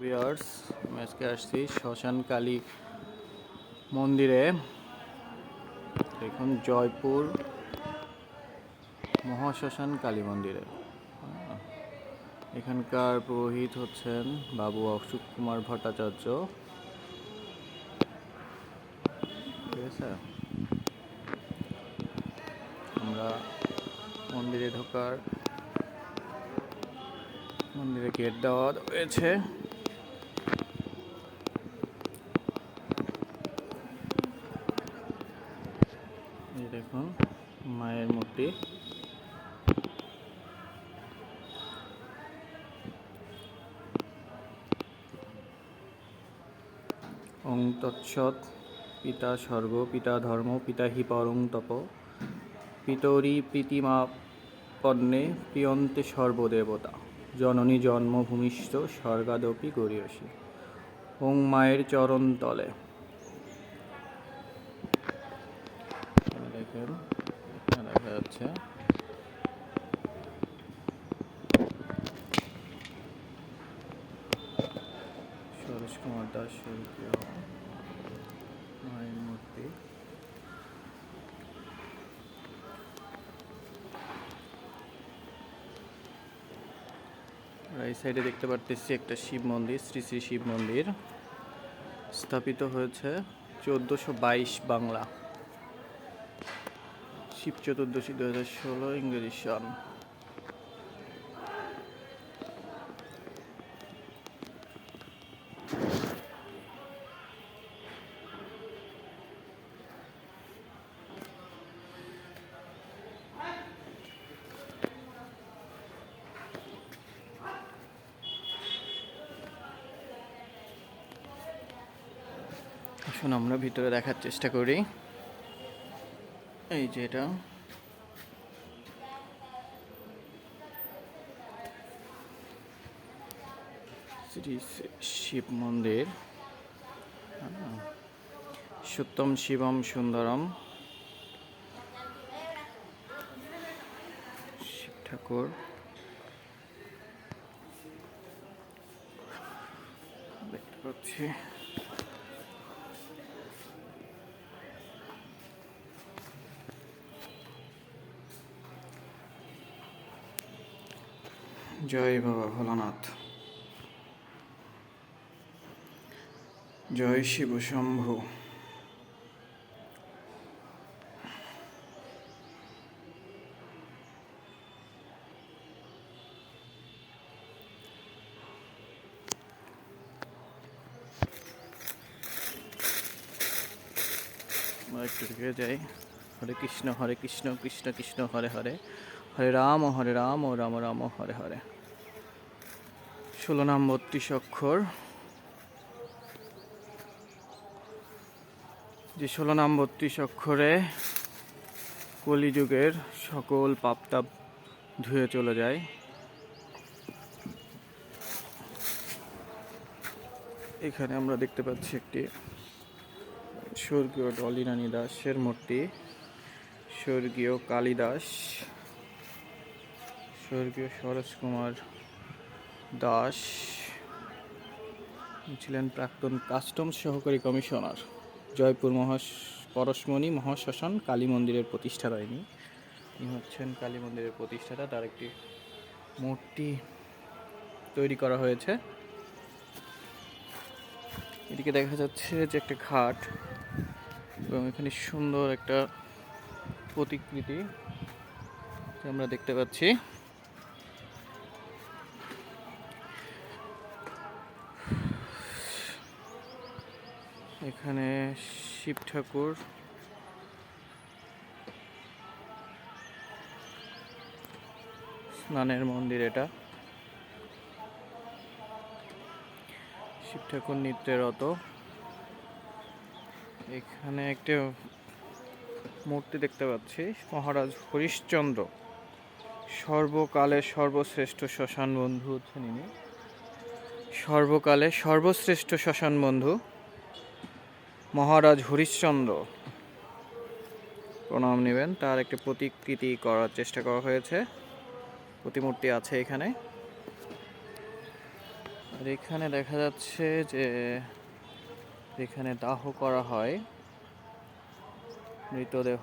Viewers আমি আজকে আসছি শ্মশান কালী মন্দিরে। দেখুন, জয়পুর মহাশ্মশান কালী মন্দিরে। এখানকার পুরোহিত হচ্ছেন বাবু অশোক কুমার ভট্টাচার্য। ঠিক আছে? আমরা মন্দিরে ঢোকার, মন্দিরে গেট দেওয়া রয়েছে দেখুন, মায়ের মূর্তি। ওং তৎসৎ, পিতা স্বর্গ, পিতা ধর্ম, পিতা হি পরং তপ। পিতরি প্রীতিমা পণ্যে প্রিয়ন্তে সর্বদেবতা। জননী জন্মভূমিষ্ঠ স্বর্গাদপি গরিয়সী। ওং মায়ের চরণ তলে। এখানে দেখা যাচ্ছে। সুরেশ কুমার দাস মায়ের মূর্তি। এই সাইডে দেখতে পারতেছি একটা শিব মন্দির, শ্রী শ্রী শিব মন্দির। স্থাপিত হয়েছে চোদ্দোশো বাইশ বাংলা। শিব চতুর্দশী দু হাজার ষোলো ইংরেজি সন। আসুন আমরা ভিতরে দেখার চেষ্টা করি। এই যে এটা। শ্রী শিব মন্দির। হ্যাঁ। সত্যম শিবম সুন্দরম। শিব ঠাকুর। দেখতে পাচ্ছি। জয় বাবা ভোলানাথ। জয় শিব শম্ভু। যাই। হরে কৃষ্ণ হরে কৃষ্ণ কৃষ্ণ কৃষ্ণ, হরে হরে। হরে রাম হরে রাম রাম রাম, হরে হরে। ষোলো নাম বত্রিশ অক্ষর যে ষোলো নাম বত্রিশ অক্ষরে কলিযুগের সকল পাপতাপ ধুয়ে চলে যায়। এখানে আমরা দেখতে পাচ্ছি একটি স্বর্গীয় ডলিরানী দাসের মূর্তি, স্বর্গীয় কালিদাস, স্বর্গীয় সরোজ কুমার দাস ছিলেন প্রাক্তন কাস্টমস সহকারী কমিশনার। জয়পুর মহাস, পরশমণি মহাশ্মশান কালী মন্দিরের প্রতিষ্ঠাতা ইনি ইনি হচ্ছেন কালী মন্দিরের প্রতিষ্ঠাতা। তার একটি মূর্তি তৈরি করা হয়েছে। এদিকে দেখা যাচ্ছে যে একটা ঘাট এবং এখানে সুন্দর একটা প্রতিকৃতি আমরা দেখতে পাচ্ছি। এখানে শিব ঠাকুর। স্নানের মন্দির এটা। শিব ঠাকুর নিত্যরত এখানে একটা মূর্তি দেখতে পাচ্ছি, মহারাজ হরিশ্চন্দ্র। সর্বকালে সর্বশ্রেষ্ঠ শ্মশান বন্ধু হচ্ছেন ইনি। সর্বকালে সর্বশ্রেষ্ঠ শ্মশান বন্ধু। মহারাজ হরিশ্চন্দ্র। প্রণাম নেবেন। তার একটি প্রতিকৃতি করার চেষ্টা করা হয়েছে। প্রতিমূর্তি আছে এখানে। আর এখানে দেখা যাচ্ছে যে এখানে দাহ করা হয়। মৃতদেহ।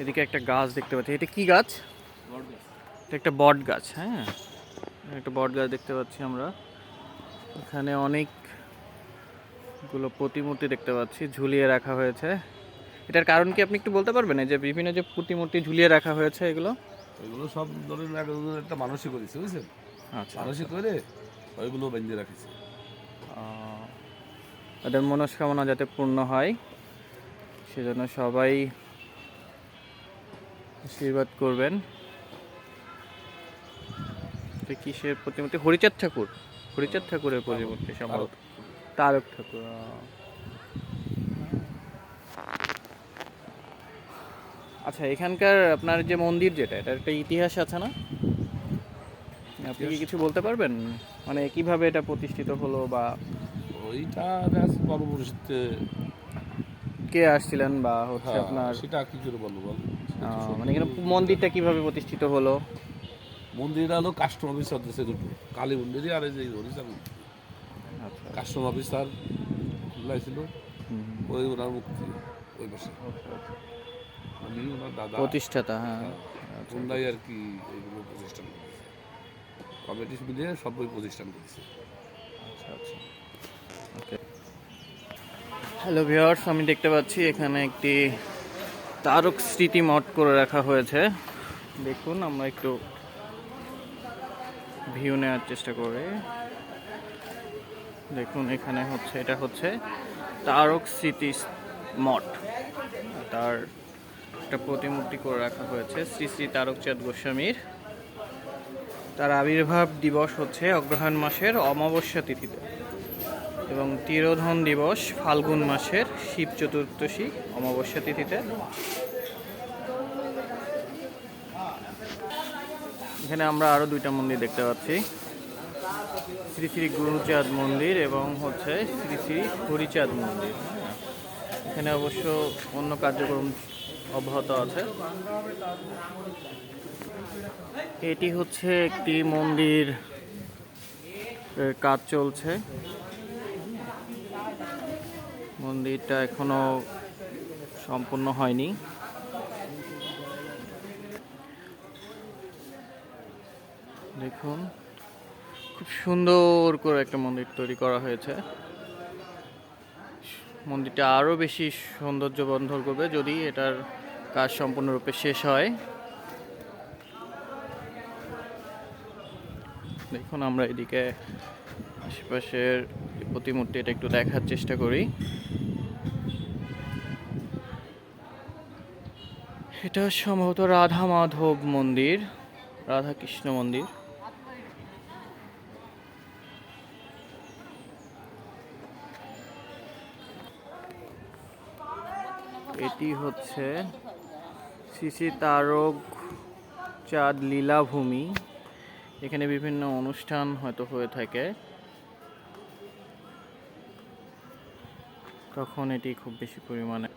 এদিকে একটা গাছ দেখতে পাচ্ছি। এটা কি গাছ? এটা একটা বট গাছ হ্যাঁ। একটা বট গাছ দেখতে পাচ্ছি আমরা। এখানে অনেকগুলো প্রতিমূর্তি দেখতে পাচ্ছি ঝুলিয়ে রাখা হয়েছে। এটার কারণ কি আপনি একটু বলতে পারবেন? যে বিভিন্ন যে প্রতিমূর্তি ঝুলিয়ে রাখা হয়েছে এগুলো? এগুলো সব ধরেন এক- একটা মানুষই করেছে বুঝছেন? আচ্ছা মানুষই করে ওইগুলো বেঁধে রাখিছে। তাদের মনস্কামনা যাতে পূর্ণ হয় সেজন্য সবাই আশীর্বাদ করবেন। এটা কিসের প্রতিমূর্তি? হরিচাঁদ ঠাকুর। হরিচাঁদ ঠাকুরের প্রতিমূর্তি সম্ভবত। তারক ঠাকুর আচ্ছা এখানকার আপনার যে মন্দির যেটা এটার একটা ইতিহাস আছে না? আপনি কি কিছু বলতে পারবেন? মানে কীভাবে এটা প্রতিষ্ঠিত হলো বা ওইটা পরবর্তীতে কে আসছিলেন বা হচ্ছে হ্যাঁ, আপনার সেটা কি করে বলব মানে এখানে মন্দিরটা কীভাবে প্রতিষ্ঠিত হলো? মন্দির হলো কাস্টম অফিসার দেশে দুটো। কালী মন্দিরই আর এই যে আচ্ছা। কাস্টম অফিসার লাইছিল হুম, ওই ওনার মুক্তি ওই পাশে। আমি ওনার দাদা। প্রতিষ্ঠাতা হ্যাঁ। তোমরাই আর কি এইগুলো প্রতিষ্ঠান করেছে। কমিটি মিলিয়ে সবই প্রতিষ্ঠান করেছে। আচ্ছা আচ্ছা। ওকে হ্যালো ভিউয়ার্স আমি দেখতে পাচ্ছি এখানে একটি তারক স্মৃতি মঠ করে রাখা হয়েছে। দেখুন আমরা একটু ভিউ নেওয়ার চেষ্টা করে। দেখুন, এখানে হচ্ছে, এটা হচ্ছে তারক স্মৃতি মঠ। তার একটা প্রতিমূর্তি করে রাখা হয়েছে শ্রী শ্রী তারকচাঁদ গোস্বামীর। তার আবির্ভাব দিবস হচ্ছে অগ্রহায়ণ মাসের অমাবস্যা তিথিতে এবং তিরোধন দিবস ফাল্গুন মাসের শিব চতুর্দশী অমাবস্যা তিথিতে। এখানে আমরা আরও দুইটা মন্দির দেখতে পাচ্ছি। শ্রী শ্রী গুরুচাঁদ মন্দির এবং হচ্ছে শ্রী শ্রী হরিচাঁদ মন্দির। এখানে অবশ্য অন্য কার্যক্রম অব্যাহত আছে। এটি হচ্ছে একটি মন্দির কাজ চলছে। মন্দিরটা এখনও সম্পূর্ণ হয়নি। দেখুন খুব সুন্দর করে একটা মন্দির তৈরি করা হয়েছে। মন্দিরটা আরও বেশি সৌন্দর্য বন্ধন করবে যদি এটার কাজ সম্পূর্ণরূপে শেষ হয়। দেখুন, আমরা এদিকে আশেপাশের প্রতিমূর্তি এটা একটু দেখার চেষ্টা করি। এটা সম্ভবত রাধা মাধব মন্দির, রাধা কৃষ্ণ মন্দির। এটি হচ্ছে শ্রী তারক চাঁদ লীলাভূমি। এখানে বিভিন্ন অনুষ্ঠান হয়তো হয়ে থাকে। তখন এটি খুব বেশি পরিমাণে